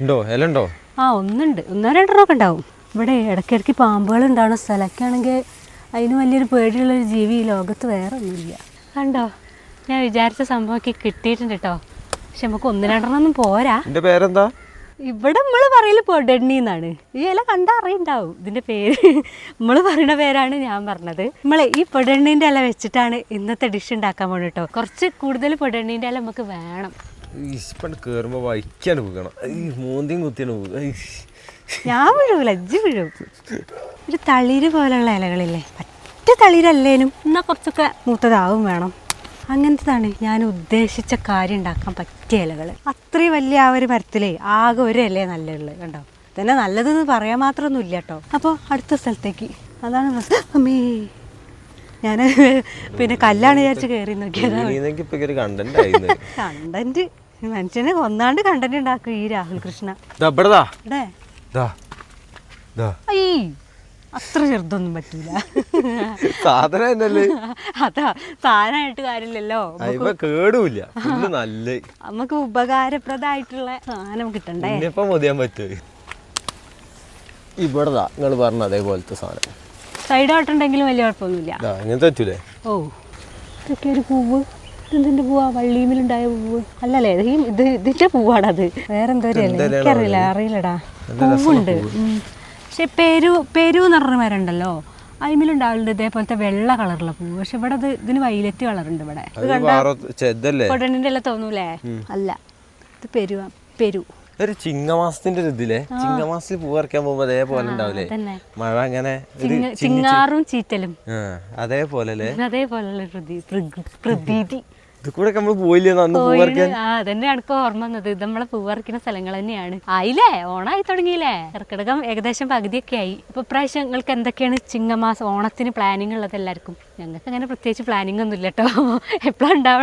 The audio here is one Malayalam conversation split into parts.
ഉണ്ടോ? ഇല ഉണ്ടോ? ആ ഒന്നുണ്ട്. ഒന്നോ രണ്ടെണ്ണമൊക്കെ ഉണ്ടാവും. ഇവിടെ ഇടയ്ക്കിടയ്ക്ക് പാമ്പുകൾ ഉണ്ടാവുന്ന സ്ഥലമൊക്കെ ആണെങ്കിൽ അതിന് വലിയൊരു പേടിയുള്ളൊരു ജീവി ഈ ലോകത്ത് വേറെ ഒന്നുമില്ല. കണ്ടോ? ഞാൻ വിചാരിച്ച സംഭവമൊക്കെ കിട്ടിയിട്ടുണ്ട് കേട്ടോ പക്ഷെ നമുക്ക് ഒന്ന് രണ്ടെണ്ണം ഒന്നും പോരാ. എന്റെ പേരെന്താ? ഇവിടെ നമ്മൾ പറയൽ പൊടണ്ണി എന്നാണ്. ഈ ഇല കണ്ടാ അറിയുണ്ടാവും. ഇതിന്റെ പേര് നമ്മൾ പറയുന്ന പേരാണ് ഞാൻ പറഞ്ഞത്. നമ്മൾ ഈ പൊടണ്ണീന്റെ ഇല വെച്ചിട്ടാണ് ഇന്നത്തെ ഡിഷ് ഉണ്ടാക്കാൻ പോണത് കേട്ടോ കുറച്ച് കൂടുതൽ പൊടണ്ണീന്റെ ഇല നമുക്ക് വേണം. ഇപ്പം കേറുമ്പോ വൈക്കാണ് പോകണം ഈ മൂന്തിയും കുത്തിയാണ് വീക ഞാൻ വീഴൂല അജ്ജ് വീഴും. ഒരു തളിര് പോലെയുള്ള ഇലകളില്ലേ? പറ്റ തളിരല്ലേനും? എന്നാ കുറച്ചൊക്കെ മൂത്തതാവും വേണം. അങ്ങനത്തതാണ് ഞാൻ ഉദ്ദേശിച്ച കാര്യം ഉണ്ടാക്കാൻ പറ്റിയ ഇലകൾ അത്രയും വലിയ ആ ഒരു മരത്തിലേ ആകെ ഒരു ഇലയെ നല്ലുള്ളത് കണ്ടോ? തന്നെ നല്ലതെന്ന് പറയാൻ മാത്രമൊന്നും ഇല്ല കേട്ടോ. അപ്പോൾ അടുത്ത സ്ഥലത്തേക്ക്. അതാണ് പ്രശ്നം. അമ്മേ. ഞാൻ പിന്നെ കല്ലാണ് വിചാരിച്ച് കയറി നോക്കിയതാണ് കണ്ടന്റ് മനുഷ്യനെ ഒന്നാണ്ട് കണ്ടന്റ് ഉണ്ടാക്കും ഈ രാഹുൽ കൃഷ്ണ. ഇവിടെ അത്ര ചെറുതൊന്നും പറ്റൂല. അതാ സാധനമായിട്ട് കാര്യമില്ലല്ലോ. കേടുമില്ല നല്ല. നമുക്ക് ഉപകാരപ്രദമായിട്ടുള്ള സാധനം കിട്ടണ്ടേ? ഇന്നിപ്പം മതിയാൻ പറ്റൂ ഇവിടെതാ നിങ്ങൾ പറഞ്ഞ അതേപോലത്തെ സാധനം. സൈഡ് ആയിട്ടുണ്ടെങ്കിലും വലിയ കുഴപ്പമൊന്നുമില്ല. ഇങ്ങനത്തെ പറ്റൂലേ? ഓ ഇതൊക്കെ ഒരു പൂവ്. ഇതെന്തിന്റെ പൂവാ? വള്ളിയുമിലുണ്ടായ പൂവ്. അല്ലല്ലേ ഇത് ഈ- ഇത് ഇതിന്റെ പൂവാണത് വേറെന്തോ എനിക്കറിയില്ല അറിയില്ലടാ. പൂവുണ്ട്. പക്ഷെ പെരു പെരു എന്ന് പറഞ്ഞ മരമുണ്ടല്ലോ. അതിമിലുണ്ടാവുന്നുണ്ട് ഇതേപോലത്തെ വെള്ള കളറുള്ള പൂവ്. പക്ഷെ ഇവിടെ അത് ഇതിന് വൈലറ്റ് കളറുണ്ട് ഇവിടെ. കൊടണിന്റെ എല്ലാം തോന്നൂലേ? അല്ല. ഇത് പെരു പെരു. ഒരു ചിങ്ങമാസത്തിന്റെ ഒരു ഇതില്ലേ ചിങ്ങമാസത്തിൽ പൂ പറിക്കാൻ പോകുമ്പോ അതേപോലെ ഉണ്ടാവില്ലേ? മഴ അങ്ങനെ ചിങ്ങ- ചിങ്ങാറും ചീറ്റലും. അതേപോലെ അതേപോലെ പ്രതീതി. ഇത് കൂടെ നമ്മൾ പോയില്ലേ അന്ന് പൂ ആ അതന്നെ എനിക്ക് ഓർമ്മ വന്നത്. ഇത് നമ്മളെ പൂ പറിക്കുന്ന സ്ഥലങ്ങൾ തന്നെയാണ്. ആയില്ലേ? ഓണായി തുടങ്ങിയില്ലേ? കർക്കിടകം ഏകദേശം പകുതിയൊക്കെ ആയി. ഇപ്പൊ പ്രാവശ്യം നിങ്ങൾക്ക് എന്തൊക്കെയാണ് ചിങ്ങമാസം ഓണത്തിന് പ്ലാനിങ് ഉള്ളത് എല്ലാവർക്കും? ഞങ്ങൾക്ക് അങ്ങനെ പ്രത്യേകിച്ച് പ്ലാനിങ് ഒന്നും ഇല്ല കേട്ടോ എപ്പോഴാണ്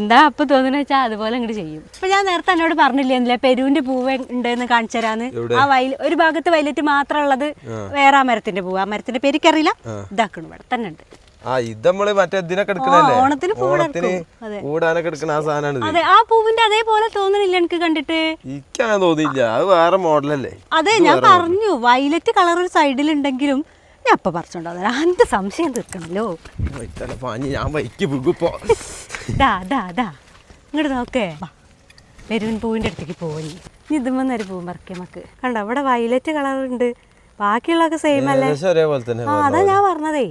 എന്താ അപ്പൊ തോന്നുന്നു വെച്ചാൽ അതുപോലെ അങ്ങോട്ട് ചെയ്യും. ഇപ്പൊ ഞാൻ നേരത്തെ എന്നോട് പറഞ്ഞില്ലേ പെരുവിന്റെ പൂവ് ഉണ്ടെന്ന് കാണിച്ചു തരാന്ന് ആ വയൽ ഒരു ഭാഗത്ത് വയലറ്റ് മാത്രമുള്ളത് വേറെ ആ മരത്തിന്റെ പൂവ്. ആ മരത്തിന്റെ പേരിക്കറിയില്ല ഇതാക്കണം. ഇവിടെ തന്നെ ഉണ്ട്. ആ ഇത് നമ്മൾ മറ്റേ ഇതിനൊക്കെ എടുക്കണല്ലേ ഓണത്തിന് ഓണത്തിന്. കൂടാനൊക്കെ എടുക്കണ ആ സാധനമാണ് അതെ ആ പൂവിന്റെ അതേപോലെ തോന്നുന്നില്ല എനിക്ക് കണ്ടിട്ട്. എനിക്കങ്ങനെ തോന്നിയില്ല. അത് വേറെ മോഡലല്ലേ? അതെ ഞാൻ പറഞ്ഞു വയലറ്റ് കളർ ഒരു സൈഡിലുണ്ടെങ്കിലും ഞാൻ അപ്പൊ പറിച്ചോണ്ടോ അന്റെ സംശയം തീർക്കണല്ലോ? ഞാൻ വൈക്ക് വീകുപ്പോ ദാ ദാ ദാ. ഇങ്ങോട്ട് നോക്കേ. പെരുവൻ പൂവിന്റെ അടുത്തേക്ക് പോയി. ഇനി ഒരു പൂവ് പറിക്കാം നമുക്ക്. കണ്ടോ അവിടെ വയലറ്റ് കളർ ഉണ്ട് ബാക്കിയുള്ളതൊക്കെ സെയിം അല്ലേ? അതാ ഞാൻ പറഞ്ഞതേ.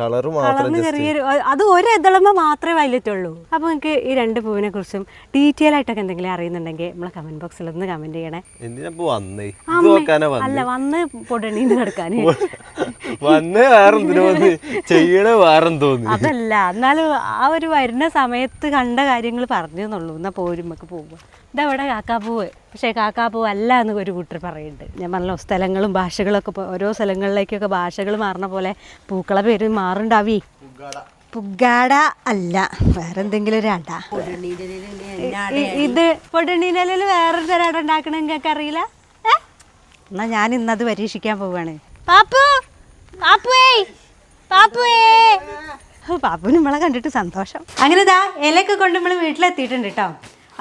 കളറ് മാത്രം കളറിന് ചെറിയൊരു അത് ഒരു എതളമ്പ മാത്രമേ വൈലറ്റുള്ളൂ. അപ്പോൾ നിങ്ങൾക്ക് ഈ രണ്ട് പൂവിനെ കുറിച്ചും ഡീറ്റെയിൽ ആയിട്ടൊക്കെ എന്തെങ്കിലും അറിയുന്നുണ്ടെങ്കിൽ നമ്മളെ കമന്റ് ബോക്സിൽ ഒന്ന് കമന്റ് ചെയ്യണേ. എന്തിനാ വന്നേ. അല്ല വന്ന് പൊടണീന്ന് കിടക്കാൻ വന്നേ വേറെ വന്ന് ചെയ്യണേ വേറെ തോന്നി അതല്ല എന്നാലും ആ ഒരു വരുന്ന സമയത്ത് കണ്ട കാര്യങ്ങൾ പറഞ്ഞു എന്നുള്ളൂ. എന്നാ പോരും നമുക്ക് പോവുക. ഇതവിടെ കാക്കാപ്പൂവ് പക്ഷേ കാക്കാപ്പൂവ് അല്ല എന്ന് ഒരു കൂട്ടർ പറയുന്നുണ്ട്. ഞാൻ പറഞ്ഞല്ലോ സ്ഥലങ്ങളും ഭാഷകളൊക്കെ ഓരോ സ്ഥലങ്ങളിലേക്കൊക്കെ ഭാഷകൾ മാറുന്ന പോലെ പൂക്കള പേര് മാറുണ്ടാവി പുഗാട. അല്ല വേറെ എന്തെങ്കിലും ഒരു അട. ഇത് പൊടണീനലിൽ വേറൊരു തരം അട ഉണ്ടാക്കണമെങ്കിൽ അറിയില്ല? എന്നാ ഞാൻ ഇന്നത് പരീക്ഷിക്കാൻ പോവാണ്. പാപ്പു! പാപ്പുവേ പാപ്പുവിന് നമ്മളെ കണ്ടിട്ട് സന്തോഷം. അങ്ങനെ ഇതാ ഇലയൊക്കെ കൊണ്ട് നമ്മൾ വീട്ടിലെത്തിയിട്ടുണ്ട് കേട്ടോ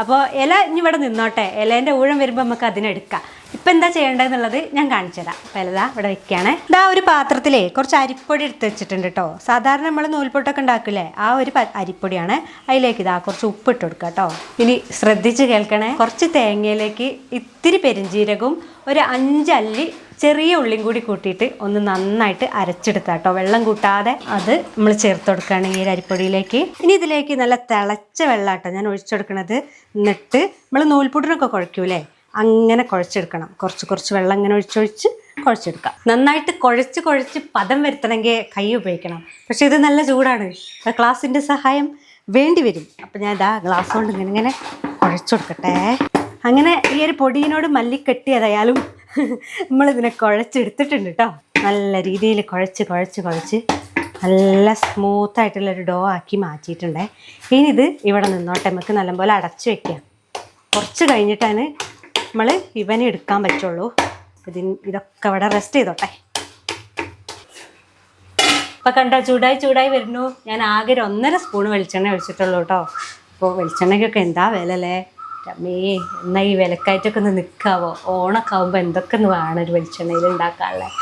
അപ്പോൾ ഇല ഇനി ഇവിടെ നിന്നോട്ടെ. ഇലേന്റെ ഊഴം വരുമ്പോൾ നമുക്ക് അതിനെടുക്കാം. ഇപ്പം എന്താ ചെയ്യേണ്ടതെന്നുള്ളത് ഞാൻ കാണിച്ചു തരാം. ഇലതാ ഇവിടെ വെക്കുകയാണ് ഇതാ ഒരു പാത്രത്തിലേ കുറച്ച് അരിപ്പൊടി എടുത്ത് വെച്ചിട്ടുണ്ട് കേട്ടോ സാധാരണ നമ്മൾ നൂൽപ്പൊട്ടൊക്കെ ഉണ്ടാക്കില്ലേ ആ ഒരു അരിപ്പൊടിയാണ് അതിലേക്ക് ഇതാ കുറച്ച് ഉപ്പ് ഇട്ട് കൊടുക്കുക കേട്ടോ ഇനി ശ്രദ്ധിച്ച് കേൾക്കണേ. കുറച്ച് തേങ്ങയിലേക്ക് ഇത്തിരി പെരിഞ്ജീരകവും ഒരു അഞ്ചല്ലി ചെറിയ ഉള്ളിയും കൂടി കൂട്ടിയിട്ട് ഒന്ന് നന്നായിട്ട് അരച്ചെടുക്കുക കേട്ടോ വെള്ളം കൂട്ടാതെ അത് നമ്മൾ ചേർത്ത് കൊടുക്കുകയാണ് ഈ അരിപ്പൊടിയിലേക്ക്. ഇനി ഇതിലേക്ക് നല്ല തിളച്ച വെള്ളം കേട്ടോ ഞാൻ ഒഴിച്ചെടുക്കണത് എന്നിട്ട് നമ്മൾ നൂൽപുട്ടിനൊക്കെ കുഴയ്ക്കൂലേ അങ്ങനെ കുഴച്ചെടുക്കണം. കുറച്ച് കുറച്ച് വെള്ളം ഇങ്ങനെ ഒഴിച്ചൊഴിച്ച് കുഴച്ചെടുക്കാം. നന്നായിട്ട് കുഴച്ച് കുഴച്ച് പദം വരുത്തണമെങ്കിൽ കൈ ഉപയോഗിക്കണം. പക്ഷേ ഇത് നല്ല ചൂടാണ്. ഗ്ലാസിന്റെ സഹായം വേണ്ടി വരും. അപ്പം ഞാൻ ഇതാ ഗ്ലാസ് കൊണ്ട് ഇങ്ങനെ ഇങ്ങനെ കുഴച്ചു കൊടുക്കട്ടെ. അങ്ങനെ ഈ ഒരു പൊടിയിനോട് മല്ലിക്കെട്ടിയതായാലും നമ്മളിതിനെ കുഴച്ചെടുത്തിട്ടുണ്ട് കേട്ടോ നല്ല രീതിയിൽ കുഴച്ച് കുഴച്ച് കുഴച്ച് നല്ല സ്മൂത്തായിട്ടുള്ളൊരു ഡോ ആക്കി മാറ്റിയിട്ടുണ്ടേ. ഇനി ഇത് ഇവിടെ നിന്നോട്ടെ നമുക്ക് നല്ലപോലെ അടച്ചു വെക്കാം. കുറച്ച് കഴിഞ്ഞിട്ടാണ് നമ്മൾ ഇവനെ എടുക്കാൻ പറ്റുള്ളൂ. ഇതി ഇതൊക്കെ ഇവിടെ റെസ്റ്റ് ചെയ്തോട്ടെ. ഇപ്പം കണ്ടോ ചൂടായി ചൂടായി വരുന്നു. ഞാൻ ആകെ ഒരു ഒന്നര സ്പൂൺ വെളിച്ചെണ്ണ ഒഴിച്ചിട്ടുള്ളൂ കേട്ടോ അപ്പോൾ വെളിച്ചെണ്ണയ്ക്കൊക്കെ എന്താ വില അല്ലേ അമ്മേ എന്നാ ഈ വിലക്കയറ്റൊക്കെ ഒന്ന് നിൽക്കാവോ ഓണൊക്കെ ആവുമ്പോൾ എന്തൊക്കെ ഒന്ന് വേണം ഒരു വെളിച്ചെണ്ണയിൽ ഉണ്ടാക്കാനുള്ളത്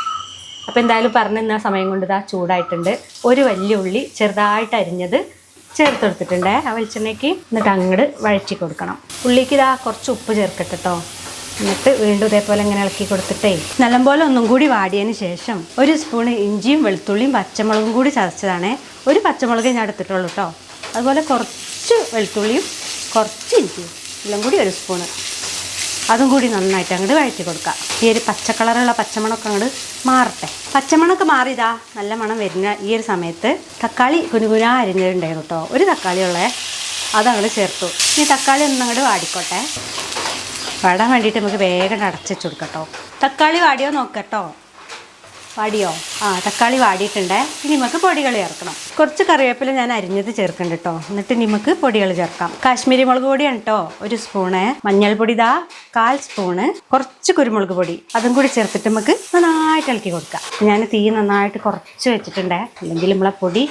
അപ്പോൾ എന്തായാലും പറഞ്ഞു തന്ന സമയം കൊണ്ട് ഇതാ ചൂടായിട്ടുണ്ട്. ഒരു വലിയ ഉള്ളി ചെറുതായിട്ട് അരിഞ്ഞത് ചേർത്ത് കൊടുത്തിട്ടുണ്ട്. ആ വെളിച്ചെണ്ണയ്ക്ക് എന്നിട്ട് അങ്ങോട്ട് വഴറ്റി കൊടുക്കണം. ഉള്ളിക്ക് ഇതാ കുറച്ച് ഉപ്പ് ചേർക്കട്ടെ കേട്ടോ എന്നിട്ട് വീണ്ടും ഇതേപോലെ ഇങ്ങനെ ഇളക്കി കൊടുത്തിട്ടേ നല്ലപോലെ ഒന്നും കൂടി വാടിയതിന് ശേഷം ഒരു സ്പൂൺ ഇഞ്ചിയും വെളുത്തുള്ളിയും പച്ചമുളകും കൂടി ചതച്ചതാണ്. ഒരു പച്ചമുളകേ ഞാൻ എടുത്തിട്ടുള്ളൂ കേട്ടോ അതുപോലെ കുറച്ച് വെളുത്തുള്ളിയും കുറച്ച് ഇഞ്ചിയും. എല്ലാം കൂടി ഒരു സ്പൂണ് അതും കൂടി നന്നായിട്ട് അങ്ങോട്ട് വഴറ്റി കൊടുക്കുക ഈ ഒരു പച്ചക്കളറുള്ള പച്ചമണമൊക്കെ അങ്ങോട്ട് മാറട്ടെ. പച്ചമണമൊക്കെ മാറിയതാ നല്ല മണം വരുന്ന ഈ ഒരു സമയത്ത് തക്കാളി കുനുകുന അരിഞ്ഞിട്ടുണ്ടായിരുന്നു കേട്ടോ ഒരു തക്കാളി ഉള്ളേ അതങ്ങോട്ട് ചേർത്തു. ഈ തക്കാളി ഒന്ന് അങ്ങോട്ട് വാടിക്കോട്ടെ. വാടാൻ വേണ്ടിയിട്ട് നമുക്ക് വേഗം അടച്ചു വെച്ച് കൊടുക്കട്ടോ തക്കാളി വാടിയോ നോക്കട്ടോ വാടിയോ? ആ തക്കാളി വാടിയിട്ടുണ്ട്. ഇനി നമുക്ക് പൊടികൾ ചേർക്കണം. കുറച്ച് കറിവേപ്പില ഞാൻ അരിഞ്ഞത് ചേർക്കുന്നുണ്ട് കേട്ടോ എന്നിട്ട് നമുക്ക് പൊടികൾ ചേർക്കാം. കാശ്മീരി മുളക് പൊടിയാണ് കേട്ടോ ഒരു സ്പൂണ്. മഞ്ഞൾപ്പൊടി ഇതാ കാൽ സ്പൂണ്. കുറച്ച് കുരുമുളക് പൊടി. അതും കൂടി ചേർത്തിട്ട് നമുക്ക് നന്നായിട്ട് ഇളക്കി കൊടുക്കാം. ഞാൻ തീ നന്നായിട്ട് കുറച്ച് വെച്ചിട്ടുണ്ട്. അല്ലെങ്കിൽ നമ്മളെ പൊടി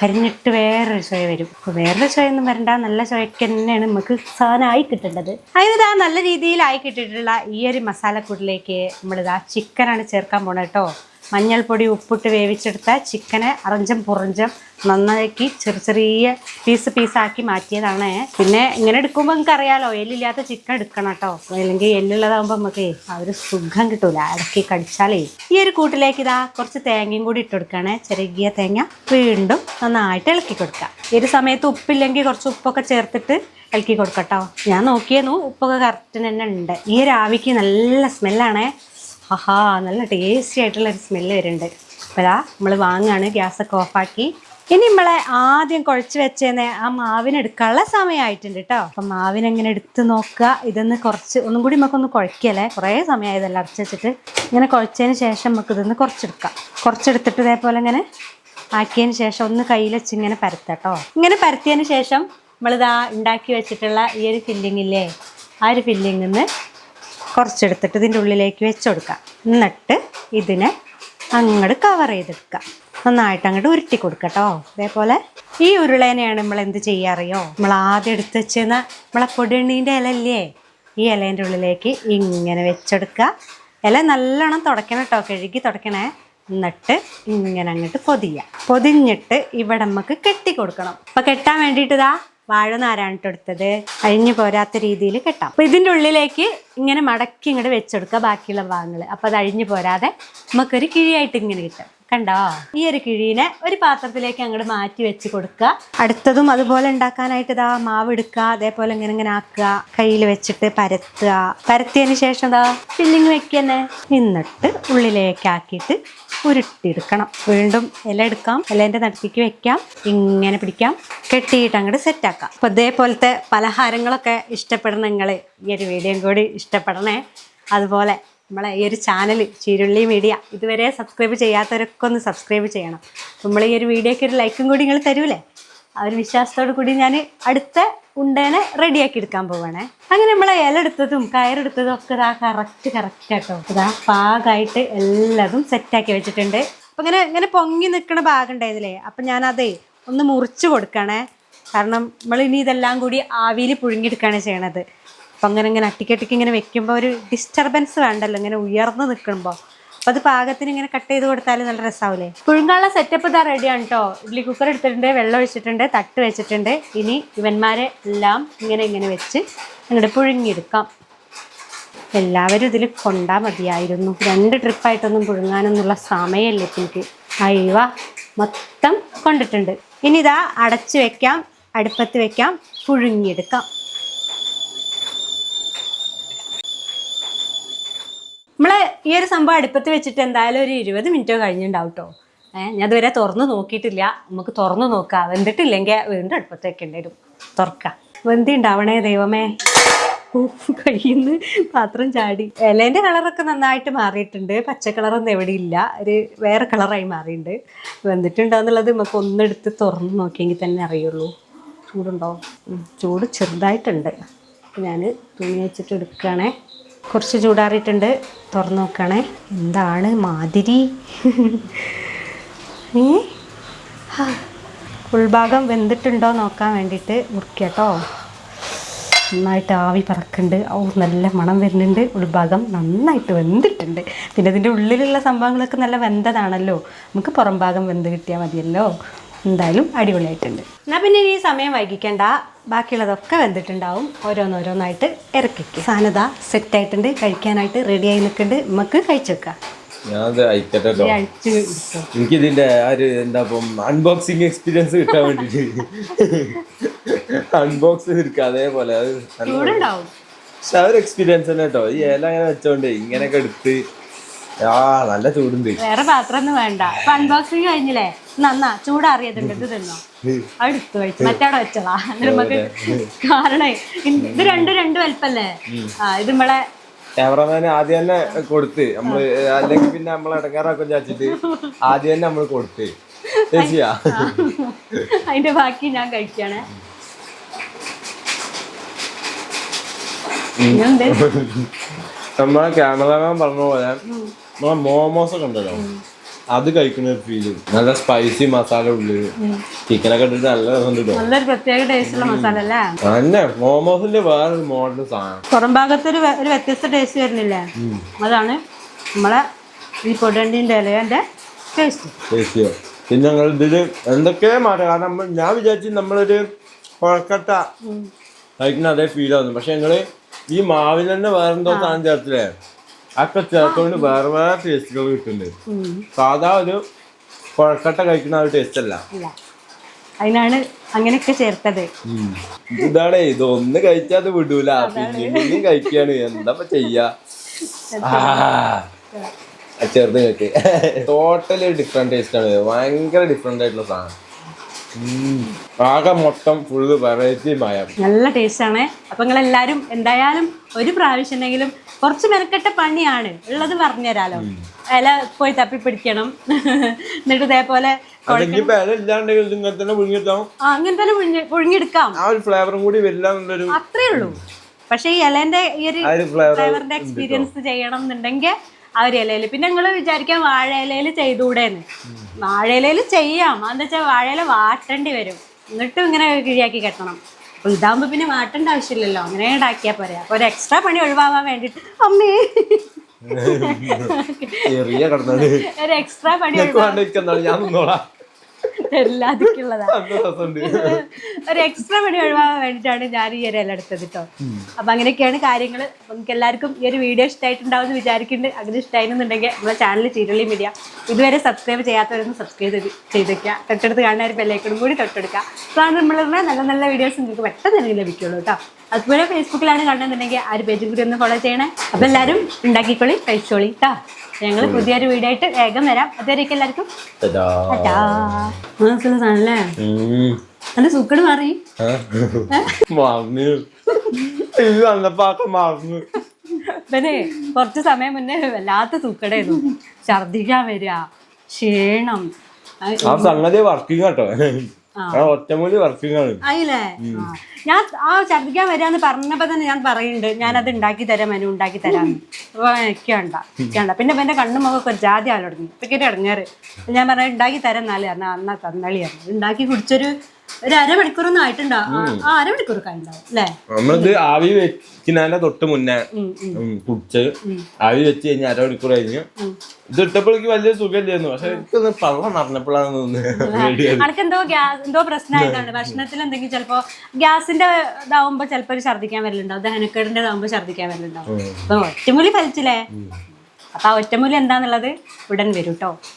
കരിഞ്ഞിട്ട് വേറൊരു ചുവ വരും. അപ്പോൾ വേറൊരു ചുവയൊന്നും വരണ്ട. നല്ല ചുവയ്ക്ക് തന്നെയാണ് നമുക്ക് സാധനമായി കിട്ടേണ്ടത്. അതിനിതാ നല്ല രീതിയിലായി കിട്ടിയിട്ടുള്ള ഈ ഒരു മസാലക്കൂട്ടിലേക്ക് നമ്മളിതാ ചിക്കനാണ് ചേർക്കാൻ പോണത് കേട്ടോ മഞ്ഞൾപ്പൊടി ഉപ്പിട്ട് വേവിച്ചെടുത്ത ചിക്കനെ അറഞ്ചം പുറഞ്ചം നന്നാക്കി ചെറിയ ചെറിയ പീസ് പീസാക്കി മാറ്റിയതാണ്. പിന്നെ ഇങ്ങനെ എടുക്കുമ്പോൾ നിങ്ങൾക്ക് അറിയാലോ എല്ലില്ലാത്ത ചിക്കൻ എടുക്കണം കേട്ടോ. അല്ലെങ്കിൽ എല്ലുള്ളതാകുമ്പോൾ നമുക്ക് ആ ഒരു സുഖം കിട്ടൂല ഇടയ്ക്ക് കടിച്ചാലേ. ഈ ഒരു കൂട്ടിലേക്ക് ഇതാ കുറച്ച് തേങ്ങയും കൂടി ഇട്ട് കൊടുക്കുകയാണ്. ചെറുകിയ തേങ്ങ വീണ്ടും നന്നായിട്ട് ഇളക്കി കൊടുക്കുക. ഈ ഒരു സമയത്ത് ഉപ്പില്ലെങ്കിൽ കുറച്ച് ഉപ്പൊക്കെ ചേർത്തിട്ട് ഇളക്കി കൊടുക്കട്ടോ ഞാൻ നോക്കിയെന്നു ഉപ്പൊക്കെ കറക്റ്റ് തന്നെ ഉണ്ട്. ഈ ഒരു ആവിക്ക് നല്ല സ്മെല്ലാണേ ആഹാ നല്ല ടേസ്റ്റി ആയിട്ടുള്ള ഒരു സ്മെല്ല് വരുന്നുണ്ട്. അപ്പോഴാ നമ്മൾ വാങ്ങുകയാണ് ഗ്യാസൊക്കെ ഓഫാക്കി ഇനി നമ്മളെ ആദ്യം കുഴച്ച് വെച്ചേന്നെ ആ മാവിനെടുക്കാനുള്ള സമയമായിട്ടുണ്ട് കേട്ടോ അപ്പം മാവിനെങ്ങനെ എടുത്ത് നോക്കുക ഇതൊന്ന് കുറച്ച് ഒന്നും കൂടി നമുക്കൊന്ന് കുഴക്കല്ലേ കുറേ സമയമായതല്ല അടച്ച് വെച്ചിട്ട്. ഇങ്ങനെ കുഴച്ചതിന് ശേഷം നമുക്ക് ഇതൊന്ന് കുറച്ചെടുക്കാം. കുറച്ചെടുത്തിട്ട് ഇതേപോലെ ഇങ്ങനെ ആക്കിയതിന് ശേഷം ഒന്ന് കയ്യിൽ വെച്ച് ഇങ്ങനെ പരത്തട്ടോ ഇങ്ങനെ പരത്തിയതിന് ശേഷം നമ്മളിതാ ഉണ്ടാക്കി വെച്ചിട്ടുള്ള ഈ ഒരു ഫില്ലിംഗ് ഇല്ലേ ആ ഒരു ഫില്ലിങ്ങിൽ നിന്ന് കുറച്ചെടുത്തിട്ട് ഇതിന്റെ ഉള്ളിലേക്ക് വെച്ച് കൊടുക്കാം എന്നിട്ട് ഇതിനെ അങ്ങോട്ട് കവർ ചെയ്തെടുക്കുക. നന്നായിട്ട് അങ്ങോട്ട് ഉരുട്ടി കൊടുക്കട്ടോ കേട്ടോ അതേപോലെ ഈ ഉരുളേനെയാണ് നമ്മൾ എന്ത് ചെയ്യാറിയോ നമ്മൾ ആദ്യം എടുത്ത് വെച്ചിരുന്ന നമ്മളെ പൊടിയണ്ണീന്റെ ഇലല്ലേ ഇല്ലേ ഈ ഇലേന്റെ ഉള്ളിലേക്ക് ഇങ്ങനെ വെച്ചെടുക്കുക. ഇല നല്ലോണം തുടയ്ക്കണം കേട്ടോ കഴുകി തുടയ്ക്കണേ. എന്നിട്ട് ഇങ്ങനെ അങ്ങോട്ട് പൊതിയുക. പൊതിഞ്ഞിട്ട് ഇവിടെ നമുക്ക് കെട്ടി കൊടുക്കണം. അപ്പം കെട്ടാൻ വേണ്ടിയിട്ട് വാഴ നാരാണ് എടുത്തത് അഴിഞ്ഞു പോരാത്ത രീതിയിൽ കെട്ടാം. അപ്പം ഇതിന്റെ ഉള്ളിലേക്ക് ഇങ്ങനെ മടക്കി ഇങ്ങോട്ട് വെച്ചെടുക്കുക ബാക്കിയുള്ള ഭാഗങ്ങൾ അപ്പോൾ അത് അഴിഞ്ഞു പോരാതെ നമുക്കൊരു കിഴിയായിട്ട് ഇങ്ങനെ കിട്ടും. കണ്ടോ? ഈ ഒരു കിഴീനെ ഒരു പാത്രത്തിലേക്ക് അങ്ങോട്ട് മാറ്റി വെച്ച് കൊടുക്കുക. അടുത്തതും അതുപോലെ ഉണ്ടാക്കാനായിട്ട് ഇതാ മാവ് എടുക്കുക അതേപോലെ ഇങ്ങനെ ഇങ്ങനെ ആക്കുക കയ്യിൽ വെച്ചിട്ട് പരത്തുക. പരത്തിയതിന് ശേഷം ഇതാ ഫില്ലിങ് വെക്കന്നെ എന്നിട്ട് ഉള്ളിലേക്ക് ആക്കിയിട്ട് ഉരുട്ടിയെടുക്കണം. വീണ്ടും ഇല എടുക്കാം. ഇലേന്റെ നടുപ്പിക്ക് വെക്കാം. ഇങ്ങനെ പിടിക്കാം. കെട്ടിയിട്ട് അങ്ങോട്ട് സെറ്റാക്കാം അപ്പോൾ ഇതേപോലത്തെ പലഹാരങ്ങളൊക്കെ ഇഷ്ടപ്പെടണം നിങ്ങൾ ഈ ഒരു വീഡിയോയും കൂടി ഇഷ്ടപ്പെടണേ. അതുപോലെ നമ്മളെ ഈ ഒരു ചാനൽ ചീരുള്ളി മീഡിയ ഇതുവരെ സബ്സ്ക്രൈബ് ചെയ്യാത്തവരൊക്കെ ഒന്ന് സബ്സ്ക്രൈബ് ചെയ്യണം. നമ്മൾ ഈ ഒരു വീഡിയോയ്ക്ക് ഒരു ലൈക്കും കൂടി നിങ്ങൾ തരൂലേ? ആ ഒരു വിശ്വാസത്തോടു കൂടി ഞാൻ അടുത്ത ഉണ്ടേനെ റെഡിയാക്കി എടുക്കാൻ പോവാണേ. അങ്ങനെ നമ്മളെ ഇല എടുത്തതും കയറെടുത്തതും ഒക്കെ ഇതാ കറക്റ്റ് കറക്റ്റ് ആട്ടോ. ഇതാ പാകമായിട്ട് എല്ലാതും സെറ്റാക്കി വെച്ചിട്ടുണ്ട്. അപ്പം ഇങ്ങനെ ഇങ്ങനെ പൊങ്ങി നിൽക്കുന്ന ഭാഗം ഉണ്ടായതില്ലേ അപ്പം ഞാനതേ ഒന്ന് മുറിച്ച് കൊടുക്കണേ. കാരണം നമ്മൾ ഇനി ഇതെല്ലാം കൂടി ആവിയിൽ പുഴുങ്ങിയെടുക്കുകയാണ് ചെയ്യണത്. അപ്പം അങ്ങനെ ഇങ്ങനെ അട്ടിക്കട്ടിക്ക് ഇങ്ങനെ വെക്കുമ്പോൾ ഒരു ഡിസ്റ്റർബൻസ് വേണ്ടല്ലോ ഇങ്ങനെ ഉയർന്നു നിൽക്കുമ്പോൾ അപ്പോൾ അത് പാകത്തിന് ഇങ്ങനെ കട്ട് ചെയ്ത് കൊടുത്താൽ നല്ല രസമാവില്ലേ പുഴുങ്ങാനുള്ള സെറ്റപ്പ് ഇതാ റെഡിയാണ് കേട്ടോ ഇഡ്ഡലി കുക്കർ എടുത്തിട്ടുണ്ട് വെള്ളം ഒഴിച്ചിട്ടുണ്ട് തട്ട് വെച്ചിട്ടുണ്ട്. ഇനി ഇവന്മാരെ എല്ലാം ഇങ്ങനെ ഇങ്ങനെ വെച്ച് അങ്ങോട്ട് പുഴുങ്ങിയെടുക്കാം. എല്ലാവരും ഇതിൽ കൊണ്ടാ മതിയായിരുന്നു. രണ്ട് ട്രിപ്പായിട്ടൊന്നും പുഴുങ്ങാനൊന്നുള്ള സമയമല്ല എനിക്ക് അയവ മൊത്തം കൊണ്ടിട്ടുണ്ട്. ഇനി ഇതാ അടച്ചു വെക്കാം അടുപ്പത്ത് വെക്കാം പുഴുങ്ങിയെടുക്കാം നമ്മൾ ഈ ഒരു സംഭവം അടുപ്പത്ത് വെച്ചിട്ട് എന്തായാലും ഒരു ഇരുപത് മിനിറ്റോ കഴിഞ്ഞിട്ടുണ്ടാവും കേട്ടോ ഏഹ് ഞാൻ ഇതുവരെ തുറന്നു നോക്കിയിട്ടില്ല. നമുക്ക് തുറന്നു നോക്കാം. വെന്തിട്ടില്ലെങ്കിൽ വീണ്ടും അടുപ്പത്ത് വെക്കേണ്ടി വരും. തുറക്കാം. വെന്തി ഉണ്ടാവണേ ദൈവമേ കഴിയുന്നു പാത്രം ചാടി. ഇലേന്റെ കളറൊക്കെ നന്നായിട്ട് മാറിയിട്ടുണ്ട്. പച്ച കളറൊന്നും എവിടെ ഇല്ല ഒരു വേറെ കളറായി മാറിയിട്ടുണ്ട് വെന്തിട്ടുണ്ടോയെന്നുള്ളത് നമുക്ക് ഒന്നെടുത്ത് തുറന്ന് നോക്കിയെങ്കിൽ തന്നെ അറിയുള്ളൂ. ചൂടുണ്ടോ? ചൂട് ചെറുതായിട്ടുണ്ട്. ഞാൻ തുണി വെച്ചിട്ട് എടുക്കുകയാണേ. കുറച്ച് ചൂടാറിയിട്ടുണ്ട്. തുറന്നു നോക്കണേ. എന്താണ് മാതിരി? ഏ. ഉൾഭാഗം വെന്തിട്ടുണ്ടോ നോക്കാൻ വേണ്ടിയിട്ട് മുറിക്കട്ടോ. നന്നായിട്ട് ആവി പറക്കുന്നുണ്ട്. ഓ നല്ല മണം വരുന്നുണ്ട്. ഉൾഭാഗം നന്നായിട്ട് വെന്തിട്ടുണ്ട്. പിന്നെ ഇതിന്റെ ഉള്ളിലുള്ള സംഭവങ്ങളൊക്കെ നല്ല വെന്തതാണല്ലോ. നമുക്ക് പുറംഭാഗം വെന്ത് കിട്ടിയാൽ മതിയല്ലോ. എന്തായാലും അടിപൊളിയായിട്ടുണ്ട്. എന്നാൽ പിന്നെ ഇനി സമയം വൈകിക്കേണ്ട. ബാക്കിയുള്ളതൊക്കെ വെന്തിട്ടുണ്ടാവും. ഓരോന്നോരോന്നായിട്ട് ഇറക്കിക്കുക സാധനത സെറ്റായിട്ടുണ്ട് കഴിക്കാനായിട്ട് റെഡിയായി നിൽക്കുന്നുണ്ട് നമുക്ക് കഴിച്ചു വെക്കാം. ഞാനത് അയക്കട്ടെ കേട്ടോ ഈ എനിക്ക് ഇതിന്റെ ഒരു എന്താ അൺബോക്സിങ് എക്സ്പീരിയൻസ് കിട്ടാൻ വേണ്ടിട്ട്. അൺബോക്സ് എടുക്കുക അതേപോലെ അത് പക്ഷെ ആ ഒരു എക്സ്പീരിയൻസ് തന്നെ കേട്ടോ ഈ ഇല അങ്ങനെ വെച്ചോണ്ട് ഇങ്ങനെയൊക്കെ എടുത്ത് ആ നല്ല ചൂടുണ്ട്. വേറെ പാത്രം ഒന്നും വേണ്ട. ഇപ്പൊ അൺബോക്സിങ് കഴിഞ്ഞില്ലേ? നന്നാ ചൂടാറിയതുണ്ട്. ഇത് തിന്നോ? അടുത്ത് വെച്ചു മറ്റവിടെ വെച്ചതാ. നമുക്ക് കാരണം ഇത് രണ്ട് രണ്ട് വലിപ്പല്ലേ? ആ ഇത് നമ്മളെ ക്യാമറമാൻ ആദ്യം തന്നെ കൊടുത്ത് നമ്മൾ അല്ലെങ്കിൽ പിന്നെ നമ്മൾ ഇടങ്ങാറാക്കും ചാച്ചിട്ട് ആദ്യം തന്നെ നമ്മൾ കൊടുത്ത്. ചേച്ചിയാ അതിന്റെ ബാക്കി ഞാൻ കഴിക്കണേ? നമ്മളെ ക്യാമറമാൻ പറഞ്ഞ പോലെ നമ്മളെ മോമോസ് ഒക്കെ ഉണ്ടല്ലോ അത് കഴിക്കുന്ന ഒരു ഫീൽ നല്ല സ്പൈസി മസാല ഉള്ളിൽ ചിക്കനൊക്കെ ഇട്ടിട്ട് നല്ല രസമുണ്ട് കേട്ടോ നല്ലൊരു പ്രത്യേക ടേസ്റ്റുള്ള മസാല അല്ലേ? തന്നെ. മോമോസിന്റെ വേറൊരു മോഡൽ സാധനം. പുറം ഭാഗത്ത് ഒരു വ്യത്യസ്ത ടേസ്റ്റ് വരുന്നില്ലേ? അതാണ് നമ്മളെ ഈ പൊടണ്ടിന്റെ ഇലയുടെ ടേസ്റ്റ് ടേസ്റ്റിയോ പിന്നെ ഞങ്ങൾ ഇതിൽ എന്തൊക്കെ മാറ്റം. കാരണം നമ്മൾ ഞാൻ വിചാരിച്ചു നമ്മളൊരു കൊഴക്കട്ട കഴിക്കുന്ന അതേ ഫീൽ ആവുന്നു. പക്ഷെ ഞങ്ങൾ ഈ മാവിൽ തന്നെ വേറെന്തോ സാധനം ചേർത്തില്ലേ? അതൊക്കെ ചേർത്തോണ്ട് വേറെ വേറെ ടേസ്റ്റുകൾ കിട്ടുന്നുണ്ട്. സാധാ ഒരു കൊഴക്കട്ട കഴിക്കുന്ന ഒരു ടേസ്റ്റ് അല്ല. അതിനാണ് അങ്ങനെയൊക്കെ ചേർത്തത്. ഇതാണേ ഇതൊന്ന് കഴിച്ചാൽ അത് വിടൂല. പിന്നെയും പിന്നെയും കഴിക്കാണ്. എന്താ ചെയ്യാ? ചെറുത് കേക്ക്. ടോട്ടലി ഡിഫറെന്റ് ടേസ്റ്റ് ആണ്. ഭയങ്കര ഡിഫറെന്റ് ആയിട്ടുള്ള സാധനം. ആകെ മൊത്തം ഫുള്ള് വെറൈറ്റി മയം. നല്ല ടേസ്റ്റാണ് നിങ്ങൾ എല്ലാരും എന്തായാലും ഒരു പ്രാവശ്യം ഉണ്ടെങ്കിലും കുറച്ച് മെനക്കെട്ട പണിയാണ്. ഉള്ളത് പറഞ്ഞുതരാലോ. ഇല പോയി തപ്പി പിടിക്കണം എന്നിട്ട് ഇതേപോലെ ഇങ്ങനെ തന്നെ പുഴുങ്ങിയെടുക്കാം. ആ ഒരു ഫ്ലേവറും കൂടി വരില്ല അത്രേ ഉള്ളൂ. പക്ഷേ ഈ ഇലേന്റെ ഈ ഒരു ഫ്ലേവറിന്റെ എക്സ്പീരിയൻസ് ചെയ്യണം എന്നുണ്ടെങ്കിൽ ആ ഒരു ഇലയിൽ. പിന്നെ നിങ്ങൾ വിചാരിക്കാം വാഴ ഇലയിൽ ചെയ്തുകൂടെന്ന്. വാഴ ഇലയിൽ ചെയ്യാം. എന്താ വെച്ചാൽ വാഴയില വാട്ടേണ്ടി വരും. എന്നിട്ടും ഇങ്ങനെ കിഴിയാക്കി കെട്ടണം. അപ്പൊ ഇതാകുമ്പോ പിന്നെ വാട്ടേണ്ട ആവശ്യമില്ലല്ലോ. അങ്ങനെ ഉണ്ടാക്കിയാൽ പോരെ. ഒരു എക്സ്ട്രാ പണി ഒഴിവാവാൻ വേണ്ടിട്ട് അമ്മേ. ഒരു എക്സ്ട്രാ പണി എനിക്ക് രസമുണ്ട്. ഒരു എക്സ്ട്രാ പണി ഒഴിവാൻ വേണ്ടിയിട്ടാണ് ഞാൻ ഈ ഒരു ഇല എടുത്തത് കേട്ടോ അപ്പൊ അങ്ങനെയൊക്കെയാണ് കാര്യങ്ങൾ നമുക്ക് എല്ലാവർക്കും ഈ ഒരു വീഡിയോ ഇഷ്ടമായിട്ടുണ്ടാവും എന്ന് വിചാരിക്കുന്നുണ്ട്. അങ്ങനെ ഇഷ്ടമായിരുന്നുണ്ടെങ്കിൽ നമ്മളെ ചാനൽ ചീരളി മീഡിയ ഇതുവരെ സബ്സ്ക്രൈബ് ചെയ്യാത്തവരൊന്ന് സബ്സ്ക്രൈബ് ചെയ്ത് ചെയ്തേക്കുക. തൊട്ടടുത്ത് കാണുന്ന ഒരു ബെല്ലൈക്കണും കൂടി തൊട്ടെടുക്കുക. അപ്പോഴാണ് നമ്മളുടെ നല്ല നല്ല വീഡിയോസ് നിങ്ങൾക്ക് പെട്ടെന്ന് തന്നെ ലഭിക്കുള്ളൂ കേട്ടോ അതുപോലെ ഫേസ്ബുക്കിലാണ് കാണുന്നുണ്ടെങ്കിൽ ആ ഒരു പേജും കൂടി ഒന്ന് ഫോളോ ചെയ്യണേ. അപ്പൊ എല്ലാവരും ഉണ്ടാക്കിക്കോളി കഴിച്ചോളി കേട്ടോ ഞങ്ങൾ പുതിയൊരു വീഡിയോ ആയിട്ട് വേഗം വരാം. അതുവരെയൊക്കെ എല്ലാവർക്കും. മനസ്സിലാണല്ലേ? നല്ല സുക്കട് മാറി. മറന്നു. കുറച്ച് സമയം മുന്നേ വല്ലാത്ത സുക്കടായിരുന്നു ഛർദിക്കാൻ വരിക. ക്ഷീണം. ആ സംഗതി വർക്കിംഗ് കേട്ടോ ഒറ്റമൂലി വർക്കിംഗ് ആണ് ആയില്ലേ ഞാൻ ആ ഛർദിക്കാൻ വരാന്ന് പറഞ്ഞപ്പോ തന്നെ ഞാൻ പറയുന്നുണ്ട്. ഞാൻ അത് ഉണ്ടാക്കി തരാം മെനു ഉണ്ടാക്കി തരാം. അപ്പൊ എനിക്ക് വേണ്ട എനിക്ക് പിന്നെ എന്റെ കണ്ണും മുഖമൊക്കെ ഒരു ജാതി ആലോടുന്നു തുടങ്ങി. ഇപ്പൊ ഒരു ഇടങ്ങേറ്. ഞാൻ പറഞ്ഞ ഉണ്ടാക്കി തരാം നാളെ അന്നാ എന്നാ തന്നളിയാണ് ഉണ്ടാക്കി കുടിച്ചൊരു ഒരു അരമണിക്കൂറൊന്നും ആയിട്ടുണ്ടാവും ആ, അരമണിക്കൂറൊക്കെ ഉണ്ടാവും അല്ലേ? നമ്മളിത് ആവി വെക്കുന്നതിന്റെ തൊട്ട് മുന്നേ കുടിച്ച് ആവി വെച്ച് കഴിഞ്ഞ് അരമണിക്കൂർ കഴിഞ്ഞ് ഇത് ഇട്ടപ്പോഴേക്ക് വലിയ സുഖമില്ലായിരുന്നു. പക്ഷെ എനിക്കൊന്ന് പള്ളം നടന്നപ്പോഴാണ് തോന്നുന്നത് എന്തോ ഗ്യാസ് എന്തോ പ്രശ്നമായതാണ് ഭക്ഷണത്തിൽ എന്തെങ്കിലും ചിലപ്പോ ഗ്യാസിന്റെ ഇതാവുമ്പോ ചിലപ്പോ ഒരു ഛർദ്ദിക്കാൻ വരലുണ്ടാവും ദഹനക്കേടിന്റെ ഇതാവുമ്പോ ഛർദ്ദിക്കാൻ വരലുണ്ടാവും. അപ്പൊ ഒറ്റമൂലി ഫലിച്ചില്ലേ? അപ്പൊ ആ ഒറ്റമൂലി എന്താന്നുള്ളത് ഉടൻ വരും കേട്ടോ